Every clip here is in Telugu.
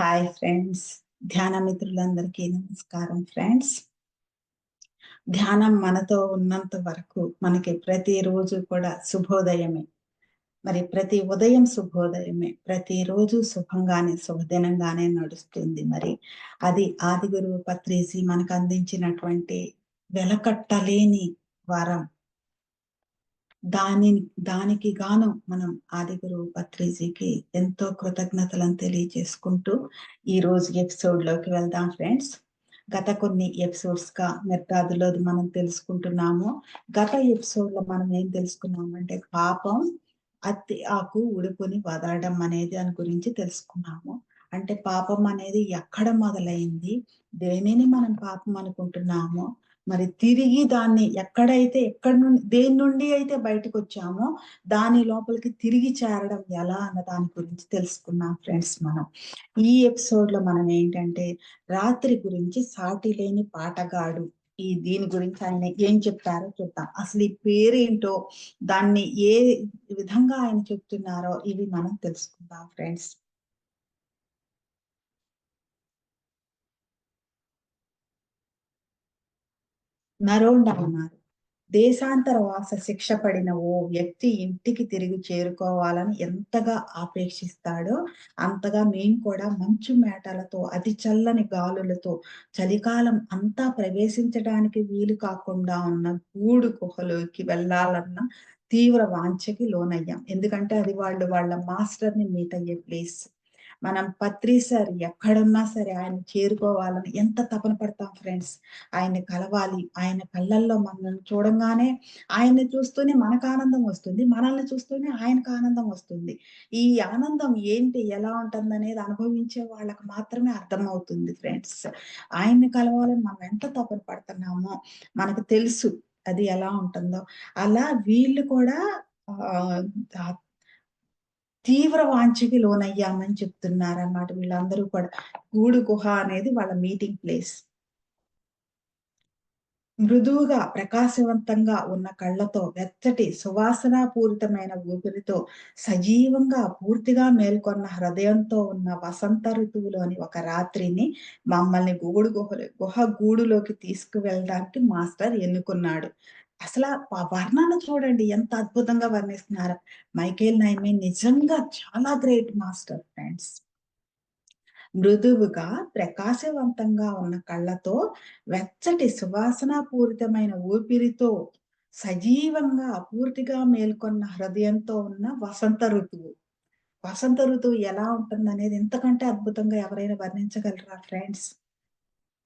హాయ్ ఫ్రెండ్స్ ధ్యాన మిత్రులందరికీ నమస్కారం ఫ్రెండ్స్ ధ్యానం మనతో ఉన్నంత వరకు మనకి ప్రతిరోజు కూడా శుభోదయమే. మరి ప్రతి ఉదయం శుభోదయమే. ప్రతిరోజు శుభంగానే శుభదినంగానే నడుస్తుంది. మరి అది ఆదిగురువు పత్రిసి మనకు అందించినటువంటి వెలకట్టలేని వరం. దాని దానికి గాను మనం ఆదిగురు పత్రిజీకి ఎంతో కృతజ్ఞతలను తెలియజేసుకుంటూ ఈ రోజు ఎపిసోడ్లోకి వెళ్దాం ఫ్రెండ్స్ గత కొన్ని ఎపిసోడ్స్గా మెర్తాదులో మనం తెలుసుకుంటున్నాము. గత ఎపిసోడ్లో మనం ఏం తెలుసుకున్నామంటే పాపం అత్తి ఆకు ఉడుకుని వదలడం అనేది దాని గురించి తెలుసుకున్నాము. అంటే పాపం అనేది ఎక్కడ మొదలైంది? దేనిని మనం పాపం అనుకుంటున్నామో? మరి తిరిగి దాన్ని ఎక్కడైతే ఎక్కడి నుండి దేని నుండి అయితే బయటకు వచ్చామో దాని లోపలికి తిరిగి చేరడం ఎలా అన్న దాని గురించి తెలుసుకున్నాం ఫ్రెండ్స్ మనం. ఈ ఎపిసోడ్లో మనం ఏంటంటే రాత్రి గురించి సాటి లేని పాటగాడు. ఈ దీని గురించి ఆయన ఏం చెప్పారో చూద్దాం. అసలు ఈ పేరేంటో దాన్ని ఏ విధంగా ఆయన చెప్తున్నారో ఇవి మనం తెలుసుకుందాం ఫ్రెండ్స్. నరోండ అన్నారు దేశాంతర వాస శిక్ష పడిన ఓ వ్యక్తి ఇంటికి తిరిగి చేరుకోవాలని ఎంతగా ఆపేక్షిస్తాడో అంతగా మేము కూడా మంచు మేటలతో అతి చల్లని గాలులతో చలికాలం అంతా ప్రవేశించడానికి వీలు కాకుండా ఉన్న గూడు గుహలోకి వెళ్ళాలన్న తీవ్ర వాంఛకి లోనయ్యాం. ఎందుకంటే అది వాళ్ళు వాళ్ళ మాస్టర్ని మీట్ అయ్యే ప్లేస్. మనం పత్రి సార్ ఎక్కడున్నా సరే ఆయన చేరుకోవాలని ఎంత తపన పడతాం ఫ్రెండ్స్. ఆయన్ని కలవాలి ఆయన కళ్ళల్లో మనల్ని చూడంగానే ఆయన్ని చూస్తూనే మనకు ఆనందం వస్తుంది మనల్ని చూస్తూనే ఆయనకు ఆనందం వస్తుంది. ఈ ఆనందం ఏంటి ఎలా ఉంటుంది అనేది అనుభవించే వాళ్ళకి మాత్రమే అర్థమవుతుంది ఫ్రెండ్స్. ఆయన్ని కలవాలని మనం ఎంత తపన పడుతున్నామో మనకు తెలుసు అది ఎలా ఉంటుందో. అలా వీళ్ళు కూడా తీవ్ర వాంఛకి లోనయ్యామని చెప్తున్నారు అన్నమాట వీళ్ళందరూ కూడా. గూడు గుహ అనేది వాళ్ళ మీటింగ్ ప్లేస్ మృదువుగా ప్రకాశవంతంగా ఉన్న కళ్ళతో వెచ్చటి సువాసనాపూరితమైన ఊపిరితో సజీవంగా పూర్తిగా మేల్కొన్న హృదయంతో ఉన్న వసంత ఋతువులోని ఒక రాత్రిని మమ్మల్ని గూడు గుహ గుహ గూడులోకి తీసుకువెళ్ళడానికి మాస్టర్ ఎన్నుకున్నాడు. అసలు ఆ వర్ణన చూడండి ఎంత అద్భుతంగా వర్ణిస్తున్నారు. మైకేల్ నైమే నిజంగా చాలా గ్రేట్ మాస్టర్ ఫ్రెండ్స్. మృదువుగా ప్రకాశవంతంగా ఉన్న కళ్ళతో వెచ్చటి సువాసన పూరితమైన ఊపిరితో సజీవంగా పూర్తిగా మేల్కొన్న హృదయంతో ఉన్న వసంత ఋతువు. వసంత ఋతువు ఎలా ఉంటుంది అనేది ఇంతకంటే అద్భుతంగా ఎవరైనా వర్ణించగలరా ఫ్రెండ్స్?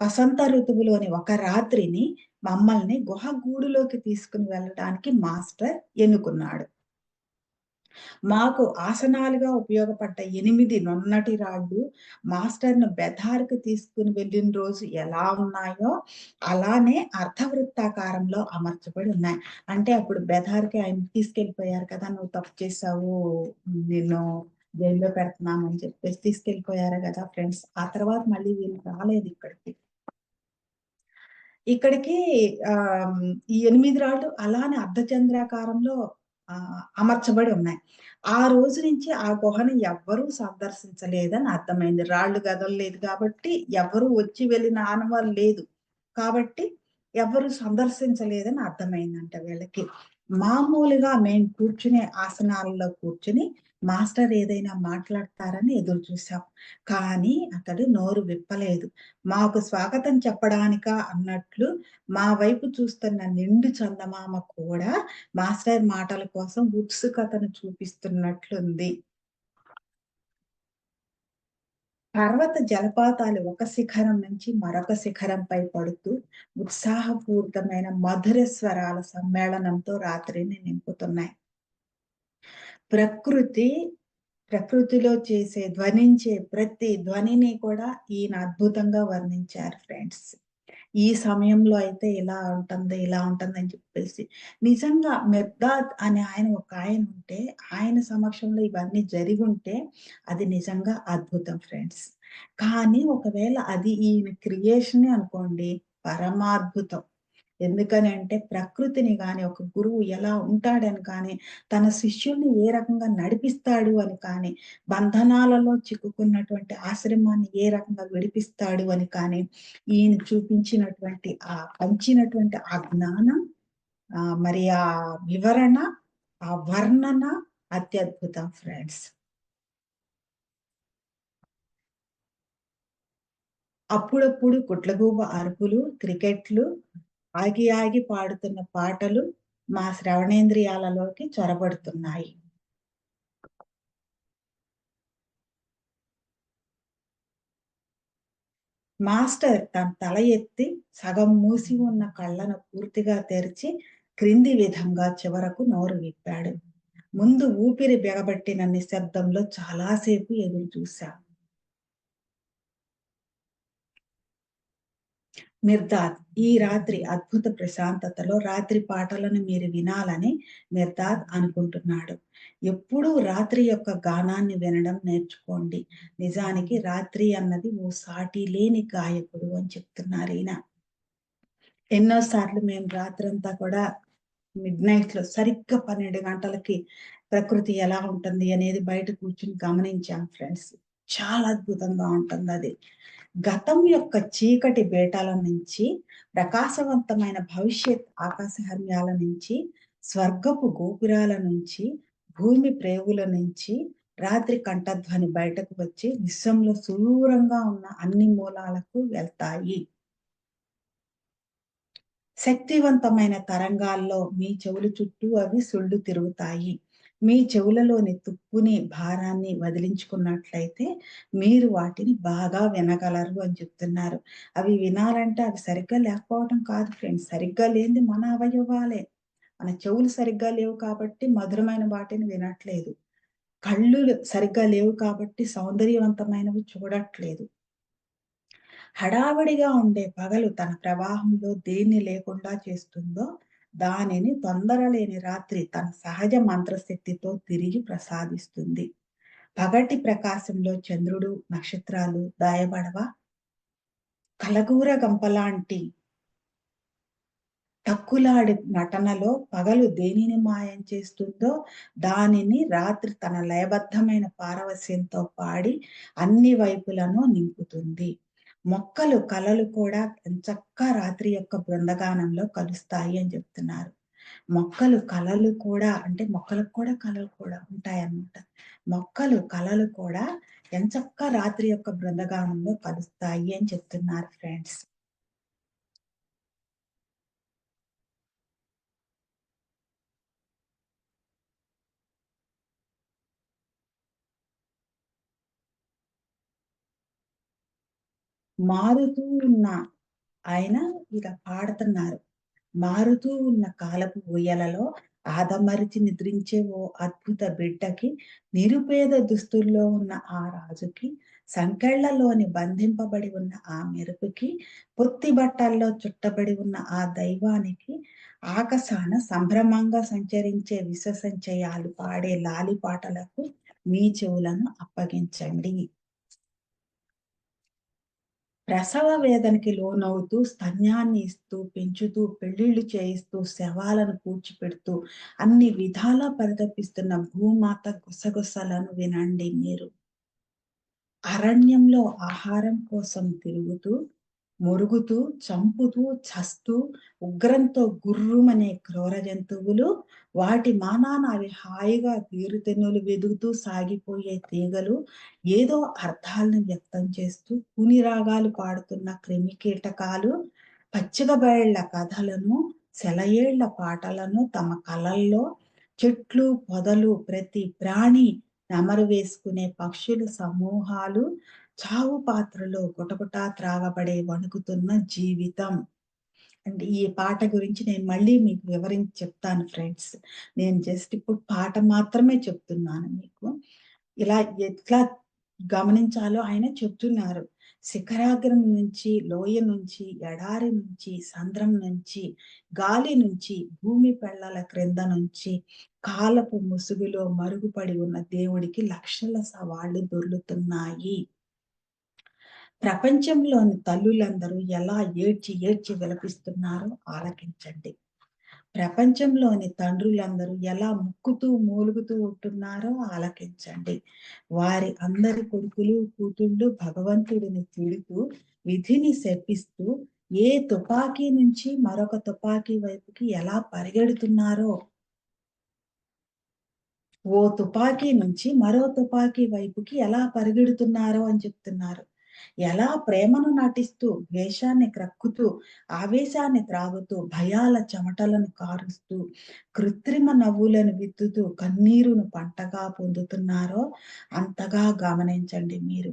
వసంత ఋతువులోని ఒక రాత్రిని మమ్మల్ని గుహ గూడులోకి తీసుకుని వెళ్ళడానికి మాస్టర్ ఎన్నుకున్నాడు. మాకు ఆసనాలుగా ఉపయోగపడ్డ ఎనిమిది నొన్నటి రాళ్ళు మాస్టర్ను బెదార్కు తీసుకుని వెళ్ళిన రోజు ఎలా ఉన్నాయో అలానే అర్ధవృత్తాకారంలో అమర్చబడి ఉన్నాయి. అంటే అప్పుడు బెదార్కి ఆయన తీసుకెళ్ళిపోయారు కదా నువ్వు తప్పు చేసావు నేను జైల్లో పెడుతున్నామని చెప్పేసి తీసుకెళ్ళిపోయారు కదా ఫ్రెండ్స్. ఆ తర్వాత మళ్ళీ వీళ్ళు రాలేదు ఇక్కడికి. ఇక్కడికి ఆ ఈ ఎనిమిది రాళ్ళు అలానే అర్ధచంద్రాకారంలో ఆ అమర్చబడి ఉన్నాయి. ఆ రోజు నుంచి ఆ గుహను ఎవ్వరూ సందర్శించలేదని అర్థమైంది. రాళ్ళు గదలలేదు కాబట్టి ఎవరు వచ్చి వెళ్ళిన ఆనవాళ్ళు లేదు కాబట్టి ఎవరు సందర్శించలేదని అర్థమైందంట వీళ్ళకి. మామూలుగా మేము కూర్చునే ఆసనాలలో కూర్చుని మాస్టర్ ఏదైనా మాట్లాడతారని ఎదురు చూసాం కానీ అతడు నోరు విప్పలేదు. మాకు స్వాగతం చెప్పడానిక అన్నట్లు మా వైపు చూస్తున్న నిండు చందమామ కూడా మాస్టర్ మాటల కోసం ఉత్సుకతను చూపిస్తున్నట్లుంది. పర్వత జలపాతాలు ఒక శిఖరం నుంచి మరొక శిఖరంపై పడుతూ ఉత్సాహపూరితమైన మధుర స్వరాల సమ్మేళనంతో రాత్రిని నింపుతున్నాయి. ప్రకృతి ప్రకృతిలో చేసే ధ్వనించే ప్రతి ధ్వనిని కూడా ఈయన అద్భుతంగా వర్ణించారు ఫ్రెండ్స్. ఈ సమయంలో అయితే ఇలా ఉంటుంది ఇలా ఉంటుంది అని చెప్పేసి. నిజంగా మెర్దాద్ అనే ఆయన ఒక ఆయన ఉంటే ఆయన సమక్షంలో ఇవన్నీ జరిగి ఉంటే అది నిజంగా అద్భుతం ఫ్రెండ్స్. కానీ ఒకవేళ అది ఈయన క్రియేషన్ అనుకోండి పరమాద్భుతం. ఎందుకని అంటే ప్రకృతిని కానీ ఒక గురువు ఎలా ఉంటాడని కానీ, తన శిష్యుల్ని ఏ రకంగా నడిపిస్తాడు అని కానీ, బంధనాలలో చిక్కుకున్నటువంటి ఆశ్రమాన్ని ఏ రకంగా విడిపిస్తాడు అని కానీ, ఈయన చూపించినటువంటి ఆ పంచినటువంటి ఆ జ్ఞానం మరి ఆ వివరణ, ఆ వర్ణన అత్యద్భుతం ఫ్రెండ్స్. అప్పుడప్పుడు గుడ్లగూబ అరుపులు, క్రికెట్లు, ఆగి ఆగి పాడుతున్న పాటలు మా శ్రవణేంద్రియాలలోకి చొరబడుతున్నాయి. మాస్టర్ తన తల ఎత్తి సగం మూసి ఉన్న కళ్ళను పూర్తిగా తెరిచి క్రింది విధంగా చివరకు నోరు విప్పాడు. ముందు ఊపిరి బిగబట్టిన నిశ్శబ్దంలో చాలాసేపు ఎదురు చూశాం. మిర్దాద్ ఈ రాత్రి అద్భుత ప్రశాంతతలో రాత్రి పాటలను మీరు వినాలని మిర్దాద్ అనుకుంటున్నాడు. ఎప్పుడూ రాత్రి యొక్క గానాన్ని వినడం నేర్చుకోండి. నిజానికి రాత్రి అన్నది ఓ సాటి లేని గాయకుడు అని చెప్తున్నారు ఈయన. ఎన్నోసార్లు మేము రాత్రంతా కూడా మిడ్ నైట్స్లో సరిగ్గా 12 గంటలకి ప్రకృతి ఎలా ఉంటుంది అనేది బయట కూర్చుని గమనించాం ఫ్రెండ్స్. చాలా అద్భుతంగా ఉంటుంది అది గతం యొక్క చీకటి బేటాల నుంచి, ప్రకాశవంతమైన భవిష్యత్ ఆకాశహర్మ్యాల నుంచి, స్వర్గపు గోపురాల నుంచి, భూమి ప్రేగుల నుంచి, రాత్రి కంఠధ్వని బయటకు వచ్చి విశ్వంలో సుదూరంగా ఉన్న అన్ని మూలాలకు వెళ్తాయి. శక్తివంతమైన తరంగాల్లో మీ చెవులు చుట్టూ అవి సుళ్ళు తిరుగుతాయి. మీ చెవులలోని తుప్పుని, భారాన్ని వదిలించుకున్నట్లయితే మీరు వాటిని బాగా వినగలరు అని చెప్తున్నారు. అవి వినాలంటే అవి సరిగ్గా లేకపోవడం కాదు ఫ్రెండ్స్. సరిగ్గా లేనిది మన అవయవాలే. మన చెవులు సరిగ్గా లేవు కాబట్టి మధురమైన వాటిని వినట్లేదు. కళ్ళు సరిగ్గా లేవు కాబట్టి సౌందర్యవంతమైనవి చూడట్లేదు. హడావిడిగా ఉండే పగలు తన ప్రవాహంలో దేన్ని లేకుండా చేస్తుందో, దానిని తొందరలేని రాత్రి తన సహజ మంత్రశక్తితో తిరిగి ప్రసాదిస్తుంది. పగటి ప్రకాశంలో చంద్రుడు, నక్షత్రాలు దాయబడవ కలగూర గంపలాంటి తక్కులాడి నటనలో పగలు దేనిని మాయం చేస్తుందో, దానిని రాత్రి తన లయబద్ధమైన పారవస్యంతో పాడి అన్ని వైపులను నింపుతుంది. మొక్కలు కలలు కూడా ఎంచక్కా రాత్రి యొక్క బృందగానంలో కలుస్తాయి అని చెప్తున్నారు. మొక్కలు కలలు కూడా అంటే మొక్కలకు కూడా కలలు కూడా ఉంటాయన్నమాట. మొక్కలు కలలు కూడా ఎంచక్కా రాత్రి యొక్క బృందగానంలో కలుస్తాయి అని చెప్తున్నారు ఫ్రెండ్స్. మారుతూ ఉన్న ఆయన ఇలా పాడుతున్నారు. మారుతూ ఉన్న కాలపు ఊయలలో ఆదమరిచి నిద్రించే ఓ అద్భుత బిడ్డకి, నిరుపేద దుస్తుల్లో ఉన్న ఆ రాజుకి, సంకెళ్ళలోని బంధింపబడి ఉన్న ఆ మెరుపుకి, పొత్తి బట్టల్లో చుట్టబడి ఉన్న ఆ దైవానికి, ఆకాశాన సంభ్రమంగా సంచరించే విశ్వసంచయాలు పాడే లాలి పాటలకు మీ చెవులను అప్పగించండి. ప్రసవ వేదనకి లోనవుతూ, స్తన్యాన్ని ఇస్తూ, పెంచుతూ, పెళ్ళిళ్ళు చేయిస్తూ, శవాలను కూర్చిపెడుతూ అన్ని విధాలా పరితపిస్తున్న భూమాత గుసగుసలను వినండి మీరు. అరణ్యంలో ఆహారం కోసం తిరుగుతూ, మురుగుతూ, చంపుతూ, చస్తూ, ఉగ్రంతో గుర్రుమనే క్రూర జంతువులు, వాటి మానాన అవి హాయిగా తీరుతెన్నులు వెదుగుతూ సాగిపోయే తీగలు, ఏదో అర్థాలను వ్యక్తం చేస్తూ కూని రాగాలు పాడుతున్న క్రిమికీటకాలు, పచ్చికబయళ్ళ కథలను, సెలయేళ్ళ పాటలను తమ కలల్లో, చెట్లు, పొదలు, ప్రతి ప్రాణి, నెమరు వేసుకునే పక్షుల సమూహాలు, చావు పాత్రలో గుటగుటా త్రాగబడే వణుకుతున్న జీవితం. అంటే ఈ పాట గురించి నేను మళ్ళీ మీకు వివరించి చెప్తాను ఫ్రెండ్స్. నేను జస్ట్ ఇప్పుడు పాట మాత్రమే చెప్తున్నాను మీకు. ఇలా ఎట్లా గమనించాలో ఆయన చెప్తున్నారు. శిఖరాగ్రం నుంచి, లోయ నుంచి, ఎడారి నుంచి, సంద్రం నుంచి, గాలి నుంచి, భూమి పెళ్ళల క్రింద నుంచి, కాలపు ముసుగులో మరుగుపడి ఉన్న దేవుడికి లక్షల సవాళ్ళు దొర్లుతున్నాయి. ప్రపంచంలోని తల్లులందరూ ఎలా ఏడ్చి ఏడ్చి విలపిస్తున్నారో ఆలకించండి. ప్రపంచంలోని తండ్రులందరూ ఎలా ముక్కుతూ మూలుగుతూ ఉంటున్నారో ఆలకించండి. వారి అందరి కొడుకులు కూతుళ్ళు భగవంతుడిని తిడుతూ విధిని శపిస్తూ ఏ తుపాకీ నుంచి మరొక తుపాకీ వైపుకి ఎలా పరిగెడుతున్నారో. ఓ తుపాకీ నుంచి మరో తుపాకీ వైపుకి ఎలా పరిగెడుతున్నారో అని చెప్తున్నారు. ఎలా ప్రేమను నటిస్తూ ద్వేషాన్ని క్రక్కుతూ ఆవేశాన్ని త్రాగుతూ భయాల చెమటలను కారుస్తూ కృత్రిమ నవ్వులను విత్తుతూ కన్నీరును పంటగా పొందుతున్నారో అంతగా గమనించండి మీరు.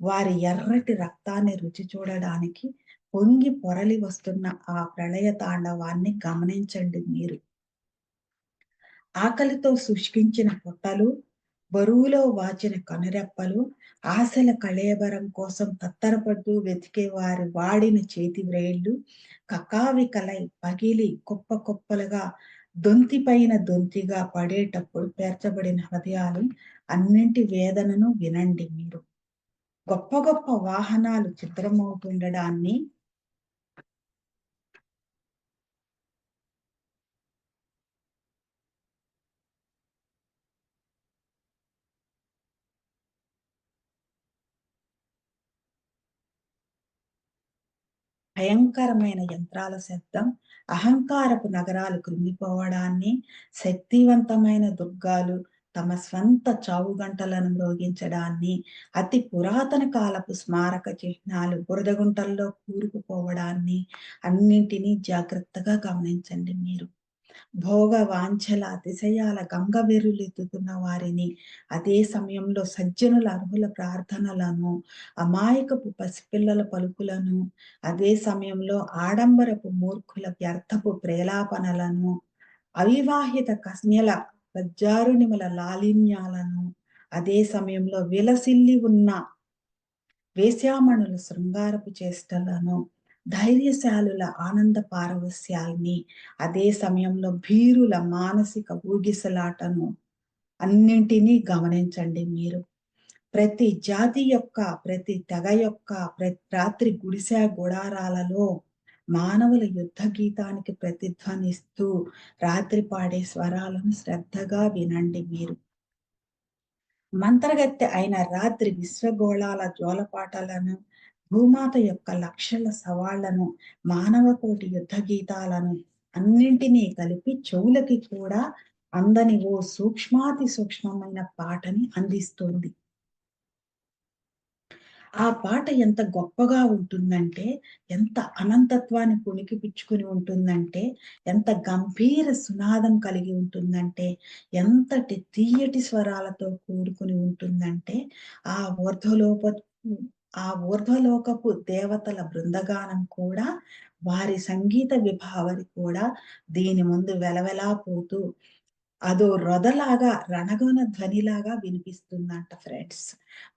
వారి ఎర్రటి రక్తాన్ని రుచి చూడడానికి పొంగి పొరలి వస్తున్న ఆ ప్రళయ తాండవాన్ని గమనించండి మీరు. ఆకలితో శుష్కించిన పొట్టలు బరువులో వాచిన కనురెప్పలు ఆశల కళేబరం కోసం తత్తరపడుతూ వెతికే వారి వాడిన చేతి వ్రేళ్ళు కకావికలై పగిలి కుప్ప కుప్పలుగా దొంతిపైన దొంతిగా పడేటప్పుడు పేర్చబడిన హృదయాలు అన్నింటి వేదనను వినండి మీరు. గొప్ప గొప్ప వాహనాలు చిత్రమవుతుండడాన్ని భయంకరమైన యంత్రాల శబ్దం అహంకారపు నగరాలు కృంగిపోవడాన్ని శక్తివంతమైన దుర్గాలు తమ స్వంత చావు గంటలను మ్రోగించడాన్ని అతి పురాతన కాలపు స్మారక చిహ్నాలు బురదగుంటల్లో కూరుకుపోవడాన్ని అన్నింటినీ జాగ్రత్తగా గమనించండి మీరు. భోగ వాంఛల అతిశయాల గంగ వెర్రులెత్తుతున్న వారిని. అదే సమయంలో సజ్జనుల అర్హుల ప్రార్థనలను అమాయకపు పసిపిల్లల పలుకులను అదే సమయంలో ఆడంబరపు మూర్ఖుల వ్యర్థపు ప్రేలాపనలను అవివాహిత కన్యల ప్రజారునిమల లాలిన్యాలను అదే సమయంలో విలసిల్లి ఉన్న వేశ్యామణుల శృంగారపు చేష్టలను ధైర్యశాలుల ఆనంద పారవస్యాల్ని అదే సమయంలో భీరుల మానసిక ఊగిసలాటను అన్నింటినీ గమనించండి మీరు. ప్రతి జాతి యొక్క ప్రతి తెగ యొక్క ప్రతి రాత్రి గుడిసె గుడారాలలో మానవుల యుద్ధ గీతానికి ప్రతిధ్వనిస్తూ రాత్రి పాడే స్వరాలను శ్రద్ధగా వినండి మీరు. మంత్రగత్తె అయిన రాత్రి విశ్వగోళాల జోలపాటలను భూమాత యొక్క లక్షల సవాళ్ళను మానవ కోటి యుద్ధ గీతాలను అన్నింటినీ కలిపి చెవులకి కూడా అందని ఓ సూక్ష్మాతి సూక్ష్మమైన పాటని అందిస్తుంది. ఆ పాట ఎంత గొప్పగా ఉంటుందంటే ఎంత అనంతత్వాన్ని పుణికిపుచ్చుకుని ఉంటుందంటే ఎంత గంభీర సునాదం కలిగి ఉంటుందంటే ఎంతటి తీయటి స్వరాలతో కూడుకుని ఉంటుందంటే ఆ ఊర్ధ్వలోప ఆ ఊర్ధ్వలోకపు దేవతల బృందగానం కూడా వారి సంగీత విభావరి కూడా దీని ముందు వెలవెలా పోతూ అదో రొదలాగా రణగొన ధ్వనిలాగా వినిపిస్తుందంట ఫ్రెండ్స్.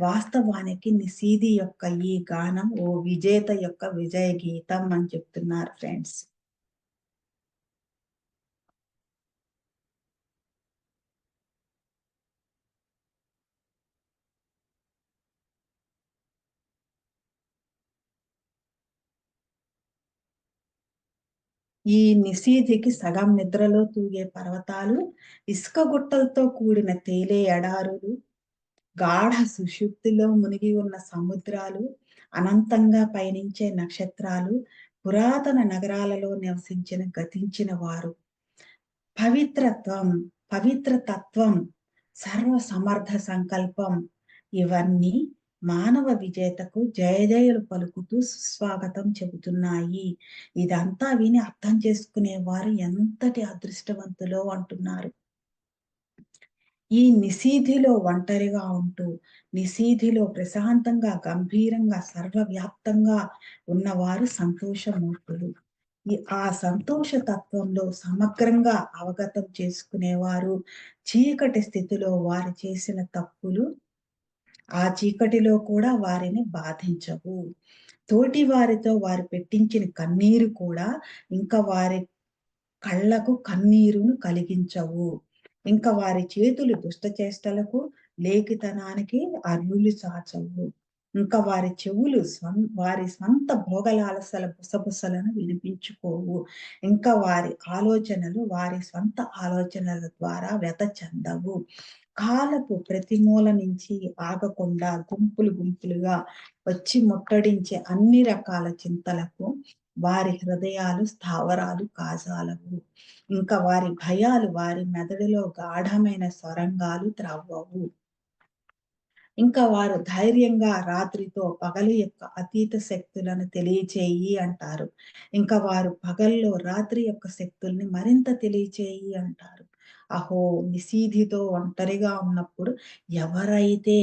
వాస్తవానికి నిసీది యొక్క ఈ గానం ఓ విజేత యొక్క విజయ గీతం అని చెప్తున్నారు ఫ్రెండ్స్. ఈ నిశీధికి సగం నిద్రలో తూగే పర్వతాలు ఇసుక గుట్టలతో కూడిన తేలే ఎడారులు గాఢ సుషుప్తిలో మునిగి ఉన్న సముద్రాలు అనంతంగా పయనించే నక్షత్రాలు పురాతన నగరాలలో నివసించిన గతించిన వారు. పవిత్రత్వం పవిత్ర తత్వం సర్వ సమర్థ సంకల్పం ఇవన్నీ మానవ విజేతకు జయజయలు పలుకుతూ సుస్వాగతం చెబుతున్నాయి. ఇదంతా విని అర్థం చేసుకునే వారు ఎంతటి అదృష్టవంతులో అంటున్నారు. ఈ నిశీధిలో ఒంటరిగా ఉంటూ నిశీధిలో ప్రశాంతంగా గంభీరంగా సర్వవ్యాప్తంగా ఉన్నవారు సంతోషమూర్తులు. ఈ ఆ సంతోష తత్వంలో సమగ్రంగా అవగతం చేసుకునేవారు చీకటి స్థితిలో వారు చేసిన తప్పులు ఆ చీకటిలో కూడా వారిని బాధించవు తోటి వారితో వారు పెట్టించిన కన్నీరు కూడా ఇంకా వారి కళ్ళకు కన్నీరును కలిగించవు ఇంకా వారి చేతులు దుష్ట చేష్టలకు లేఖితనానికి అర్యులు సాచవు ఇంకా వారి చెవులు స్వం వారి స్వంత భోగలాలసల బుసబుసలను వినిపించుకోవు. ఇంకా వారి ఆలోచనలు వారి స్వంత ఆలోచనల ద్వారా వ్యత చెందవు. కాలపు ప్రతి మూల నుంచి ఆగకుండా గుంపులు గుంపులుగా వచ్చి ముట్టడించే అన్ని రకాల చింతలకు వారి హృదయాలు స్థావరాలు కాజాలవు. ఇంకా వారి భయాలు వారి మెదడులో గాఢమైన సొరంగాలు త్రవ్వవు. ఇంకా వారు ధైర్యంగా రాత్రితో పగలు యొక్క అతీత శక్తులను తెలియచేయి అంటారు. ఇంకా వారు పగల్లో రాత్రి యొక్క శక్తుల్ని మరింత తెలియచేయి అంటారు. అహో! నిశీధితో ఒంటరిగా ఉన్నప్పుడు ఎవరైతే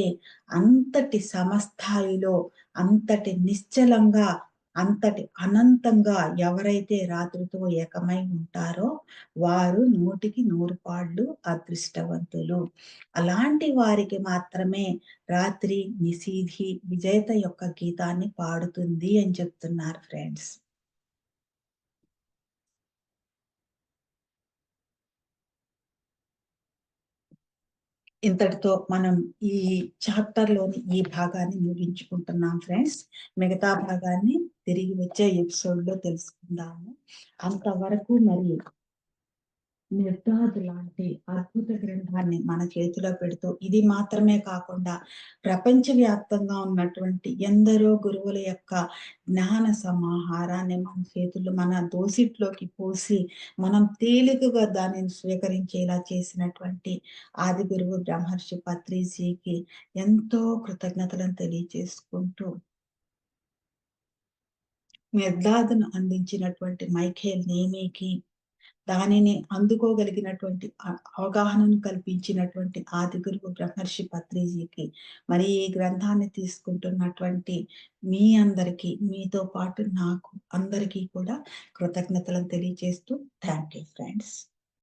అంతటి సమస్థాయిలో, అంతటి నిశ్చలంగా అంతటి అనంతంగా ఎవరైతే రాత్రితో ఏకమై ఉంటారో వారు నూటికి నూరు పాళ్ళు అదృష్టవంతులు. అలాంటి వారికి మాత్రమే రాత్రి నిశీధి విజేత యొక్క గీతాన్ని పాడుతుంది అని చెప్తున్నారు ఫ్రెండ్స్. ఇంతటితో మనం ఈ చాప్టర్‌లోని ఈ భాగాన్ని ముగించుకుంటున్నాం ఫ్రెండ్స్. మిగతా భాగాన్ని తిరిగి వచ్చే ఎపిసోడ్‌లో తెలుసుకుందాము. అంతవరకు మరి నిర్దాద్ లాంటి అద్భుత గ్రంథాన్ని మన చేతిలో పెడుతూ ఇది మాత్రమే కాకుండా ప్రపంచవ్యాప్తంగా ఉన్నటువంటి ఎందరో గురువుల యొక్క జ్ఞాన సమాహారాన్ని మన చేతుల్లో మన దోసిట్లోకి పోసి మనం తేలికగా దానిని స్వీకరించేలా చేసినటువంటి ఆది గురువు బ్రహ్మర్షి పత్రిజీకి ఎంతో కృతజ్ఞతలను తెలియజేసుకుంటూ మెర్దాదును అందించినటువంటి మైఖేల్ నేమీకి దానిని అందుకోగలిగినటువంటి అవగాహనను కల్పించినటువంటి ఆది గురువు బ్రహ్మర్షి పత్రిజీకి మరి ఈ గ్రంథాన్ని తీసుకుంటున్నటువంటి మీ అందరికీ మీతో పాటు నాకు అందరికీ కూడా కృతజ్ఞతలను తెలియజేస్తూ థ్యాంక్ యూ ఫ్రెండ్స్.